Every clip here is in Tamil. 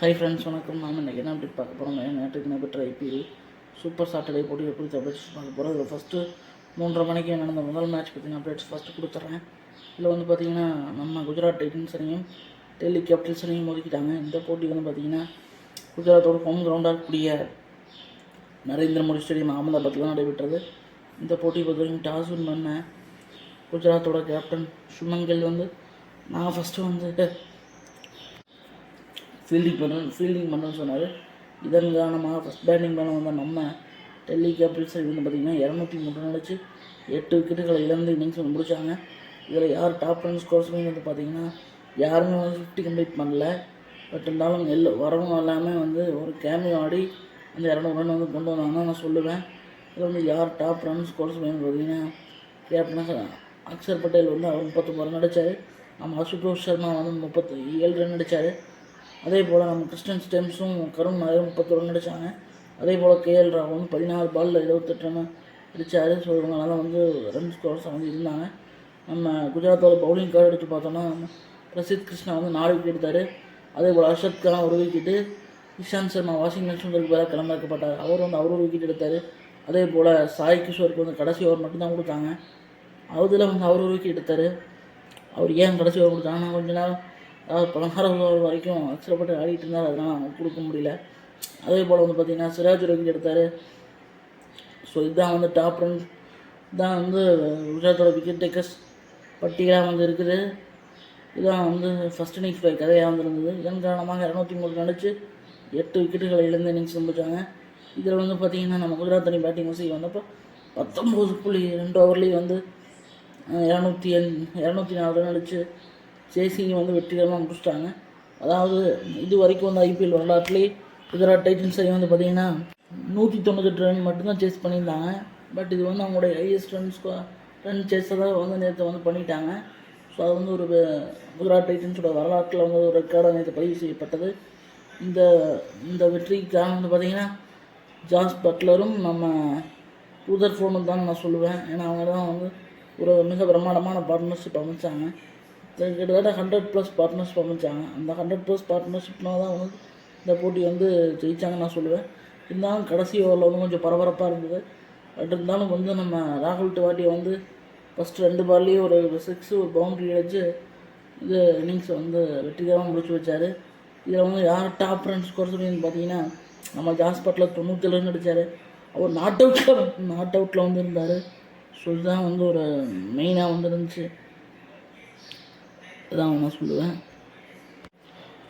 ஹை ஃப்ரெண்ட்ஸ் வணக்கம். நாம் இன்றைக்கி என்ன அப்படி பார்க்க போகிறோம் நேற்றுக்கு நடைபெற்ற ஐபிஎல் சூப்பர் சாட்டர்டே போட்டி எப்படி அப்டேட்ஸ் பார்க்க போகிறோம் இதில் ஃபஸ்ட்டு மூன்றரை மணிக்கு நடந்த முதல் மேட்ச் பற்றின அப்டேட்ஸ் ஃபஸ்ட்டு கொடுத்துட்றேன் இதில் வந்து பார்த்திங்கன்னா நம்ம குஜராத் டைட்டன்ஸ் அணியும் டெல்லி கேபிட்டல்ஸ் அணியும் ஒதுக்கிட்டாங்க இந்த போட்டி வந்து பார்த்திங்கன்னா குஜராத்தோட ஹோம் கிரவுண்டாக இருக்கக்கூடிய நரேந்திர மோடி ஸ்டேடியம் அகமதாபாத்தில் நடைபெற்றது. இந்த போட்டியை பொறுத்த வரைக்கும் டாஸ் வின் பண்ண குஜராத்தோட கேப்டன் சுமங்கல் வந்து நான் ஃபஸ்ட்டு வந்து ஃபீல்டிங் பண்ணணும் ஃபீல்டிங் பண்ணணும்னு சொன்னார். இதன் காரணமாக ஃபஸ்ட் பேட்டிங் பண்ண வந்த நம்ம டெல்லி கேபிட்டல்ஸ் வந்து பார்த்திங்கன்னா இரநூத்தி மூணு நடிச்சு எட்டு விக்கெட்டுகளை இழந்து இன்னிங்ஸ் வந்து முடிச்சாங்க. இதில் யார் டாப் ரன் ஸ்கோர்ஸ் வந்து பார்த்தீங்கன்னா யாருமே வந்து ஃபிஃப்டி கம்ப்ளீட் பண்ணல. பட் இருந்தாலும் எல்லோ வரவும் எல்லாமே வந்து ஒரு கேமியோ ஆடி அந்த இரநூறு ரன் வந்து கொண்டு வந்தாங்கன்னா நான் சொல்லுவேன். இதில் வந்து யார் டாப் ரன் ஸ்கோர்ஸ் வேணும் பார்த்தீங்கன்னா கேப்டனாக அக்ஷர் பட்டேல் வந்து அவர் முப்பத்தொம்பது ரன் அடித்தார் நம்ம அசுதோஷ் சர்மா வந்து முப்பத்தி ஏழு ரன் அடித்தார் அதே போல் நம்ம கிறிஸ்டன் ஸ்டெம்ஸும் கருண் நாயரும் முப்பத்தொரு ரன் அடித்தாங்க அதே போல் கேஎல் ராவ் பதினாறு பாலில் இருபத்தெட்டு ரன் அடித்தார் ஸோ இவங்களால வந்து ரன் ஸ்கோர்ஸ் வந்து இருந்தாங்க. நம்ம குஜராத்தோட பவுலிங் கார்டு எடுத்து பார்த்தோம்னா பிரசித் கிருஷ்ணா வந்து நாலு விக்கெட் எடுத்தார். அதே போல் அர்ஷத் கான் ஒரு விக்கெட்டு இஷாந்த் சர்மா வாஷிங்டன் சுந்தருக்கு பேராக கிளம்பிருக்கப்பட்டார் அவர் வந்து அவரும் விக்கெட் எடுத்தார். அதே போல் சாய் கிஷோருக்கு வந்து கடைசி ஓவர் மட்டும்தான் கொடுத்தாங்க. அதில் வந்து அவர் ஒரு விக்கெட் எடுத்தார். அவர் ஏன் கடைசி ஓவர் கொடுத்தாங்கன்னா கொஞ்ச நேரம் அதாவது பதினாறாவது வரைக்கும் அக்ஷரப்பட்டு ஆடிட்டு இருந்தார். அதெல்லாம் அவங்க கொடுக்க முடியல. அதே போல் வந்து பார்த்திங்கன்னா சிராஜ் ரவி எடுத்தார். ஸோ இதுதான் வந்து டாப் ரன் தான் வந்து குஜராத்தோட விக்கெட் டேக்கர்ஸ் பட்டியலாக வந்து இருக்குது. இதுதான் வந்து ஃபஸ்ட் இன்னிங்ஸ் போய் கதையாக வந்துருந்தது. இதன் காரணமாக இரநூத்தி மூணு அடிச்சு எட்டு விக்கெட்டுகளை இழந்து இன்னிங்ஸ் முடிச்சாங்க இதில் வந்து பார்த்திங்கன்னா நம்ம குஜராத் அணி பேட்டிங் வசதி வந்தப்போ பத்தொம்போது புள்ளி ரெண்டு ஓவர்லேயும் வந்து இரநூத்தி எண் இரநூத்தி நாலு ரன் அடிச்சு சேசிங்க வந்து வெற்றிகரமாக முடிச்சிட்டாங்க. அதாவது இது வரைக்கும் வந்து ஐபிஎல் வரலாற்றுலேயே குஜராத் டைட்டன்ஸ் அணி வந்து பார்த்திங்கன்னா நூற்றி தொண்ணூத்தெட்டு ரன் மட்டும்தான் சேஸ் பண்ணியிருந்தாங்க. பட் இது வந்து அவங்களுடைய ஹையஸ்ட் ரன் ஸ்கோ ரன் சேஸை தான் வந்து நேற்று வந்து பண்ணிட்டாங்க. ஸோ அது வந்து ஒரு குஜராத் டைட்டன்ஸோட வரலாற்றில் வந்து ஒரு ரெக்கார்டாக நேற்று பதிவு செய்யப்பட்டது. இந்த இந்த வெற்றிக்காக வந்து பார்த்திங்கன்னா ஜாஸ் பட்லரும் நம்ம ரூதர் ஃபோனும் தான் நான் சொல்லுவேன். ஏன்னா அவங்க தான் வந்து ஒரு மிக பிரமாண்டமான பார்ட்னர்ஷிப் அமைச்சாங்க. கிட்டத்தட்ட ஹண்ட்ரட் ப்ளஸ் பார்ட்னர்ஸ் அமைச்சாங்க அந்த ஹண்ட்ரட் ப்ளஸ் பார்ட்னர்ஷிப்னால் தான் வந்து இந்த போட்டி வந்து ஜெயித்தாங்கன்னு நான் சொல்லுவேன். இருந்தாலும் கடைசி ஓவரில் வந்து கொஞ்சம் பரபரப்பாக இருந்தது. பட் இருந்தாலும் வந்து நம்ம ராகுல் டிவாட்டியை வந்து ஃபஸ்ட்டு ரெண்டு பால்லேயே ஒரு சிக்ஸ் ஒரு பவுண்ட்ரி அடிச்சு இது இன்னிங்ஸை வந்து வெற்றிகரமாக முடிச்சு வச்சார். இதில் வந்து யார் டாப் ரன் ஸ்கோர் சொல்லின்னு பார்த்தீங்கன்னா நம்ம ஜாஸ்பட்டில் தொண்ணூற்றி ரன் அடித்தார் அவர் நாட் அவுட்டில் நாட் அவுட்டில் வந்து இருந்தார். ஸோ இதுதான் வந்து ஒரு மெயினாக வந்து இருந்துச்சு. இதான் நான் சொல்லுவேன்.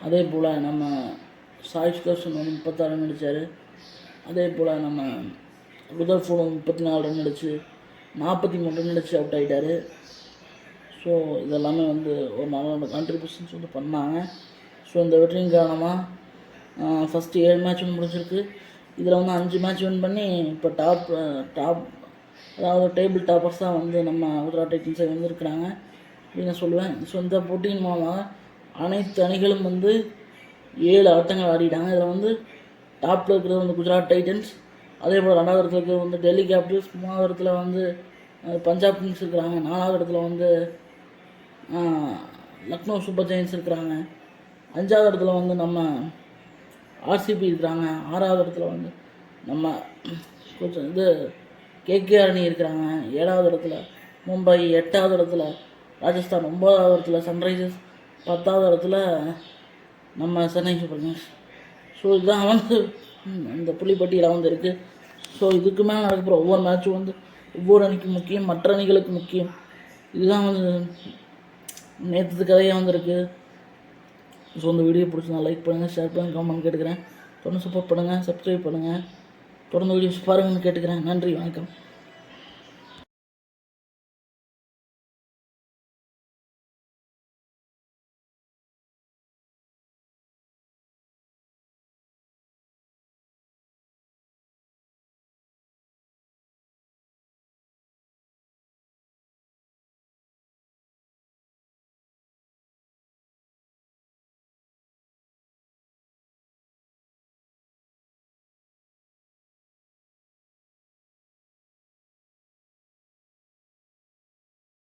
அதே போல் நம்ம சாய் தர்ஷன் வந்து முப்பத்தாறு ரன் அடித்தார் அதே போல் நம்ம ருதர் ஃபோன் முப்பத்தி நாலு ரன் அடிச்சு நாற்பத்தி மூணு ரன் அடித்து அவுட் ஆகிட்டார் ஸோ இதெல்லாமே வந்து ஒரு நல்ல கான்ட்ரிபியூஷன்ஸ் வந்து பண்ணாங்க. ஸோ இந்த வெற்றியின் காரணமாக ஃபஸ்ட்டு ஏழு மேட்ச் வந்து முடிஞ்சிருக்கு. இதில் வந்து அஞ்சு மேட்ச் வின் பண்ணி இப்போ டாப் டாப் அதாவது டேபிள் டாப்பர்ஸ் தான் வந்து நம்ம குஜராத் டைட்டன்ஸை வந்துருக்கிறாங்க அப்படின்னு சொல்லுவேன் ஸோ இந்த போட்டியின் மூலமாக அனைத்து அணிகளும் வந்து ஏழு ஆட்டங்கள் ஆடிட்டாங்க. இதில் வந்து டாப்பில் இருக்கிறது வந்து குஜராத் டைட்டன்ஸ் அதே போல் ரெண்டாவது இடத்துல இருக்கிறது வந்து டெல்லி கேபிட்டல்ஸ் மூணாவது இடத்துல வந்து பஞ்சாப் கிங்ஸ் இருக்கிறாங்க. நாலாவது இடத்துல வந்து லக்னோ சூப்பர் ஜெயின்ஸ் இருக்கிறாங்க. அஞ்சாவது இடத்துல வந்து நம்ம ஆர்சிபி இருக்கிறாங்க. ஆறாவது இடத்துல வந்து நம்ம கொஞ்சம் இது கேகேஆர் அணி இருக்கிறாங்க. ஏழாவது இடத்துல மும்பை எட்டாவது இடத்துல ராஜஸ்தான் ஒன்பதாவது இடத்துல சன்ரைசர்ஸ் பத்தாவது இடத்துல நம்ம சென்னை சூப்பர் கிங்ஸ் ஸோ இதுதான் வந்து இந்த புள்ளிப்பட்டியில் வந்து இருக்குது ஸோ இதுக்கு மேலே நடக்கிற ஒவ்வொரு மேட்சும் வந்து ஒவ்வொரு அணிக்கும் முக்கியம் மற்ற அணிகளுக்கு முக்கியம். இதுதான் வந்து நேற்று கதையாக வந்திருக்கு. ஸோ இந்த வீடியோ பிடிச்சிருந்தா லைக் பண்ணுங்கள் ஷேர் பண்ணுங்கள் கமெண்ட் கேட்டுக்கிறேன். தொடர்ந்து சப்போர்ட் பண்ணுங்கள் சப்ஸ்கிரைப் பண்ணுங்கள் தொடர்ந்து வீடியோஸ் பாருங்கன்னு கேட்டுக்கிறேன். நன்றி வணக்கம்.